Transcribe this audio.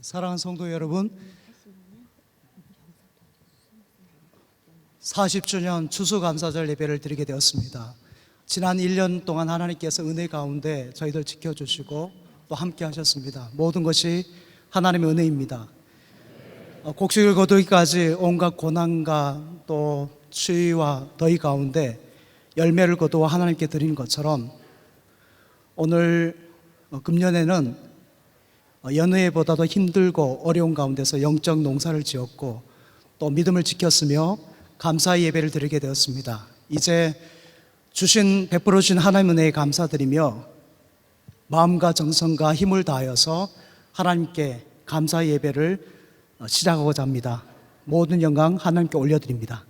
사랑하는 성도 여러분, 40주년 추수감사절 예배를 드리게 되었습니다. 지난 1년 동안 하나님께서 은혜 가운데 저희들 지켜주시고 또 함께 하셨습니다. 모든 것이 하나님의 은혜입니다. 어, 곡식을 거두기까지 온갖 고난과 또 추위와 더위 가운데 열매를 거두어 하나님께 드리는 것처럼 오늘 어, 금년에는 어, 연회보다도 힘들고 어려운 가운데서 영적 농사를 지었고 또 믿음을 지켰으며 감사의 예배를 드리게 되었습니다. 이제 주신 베풀어 주신 하나님 은혜에 감사드리며 마음과 정성과 힘을 다하여서 하나님께 감사의 예배를 어, 시작하고자 합니다. 모든 영광 하나님께 올려드립니다.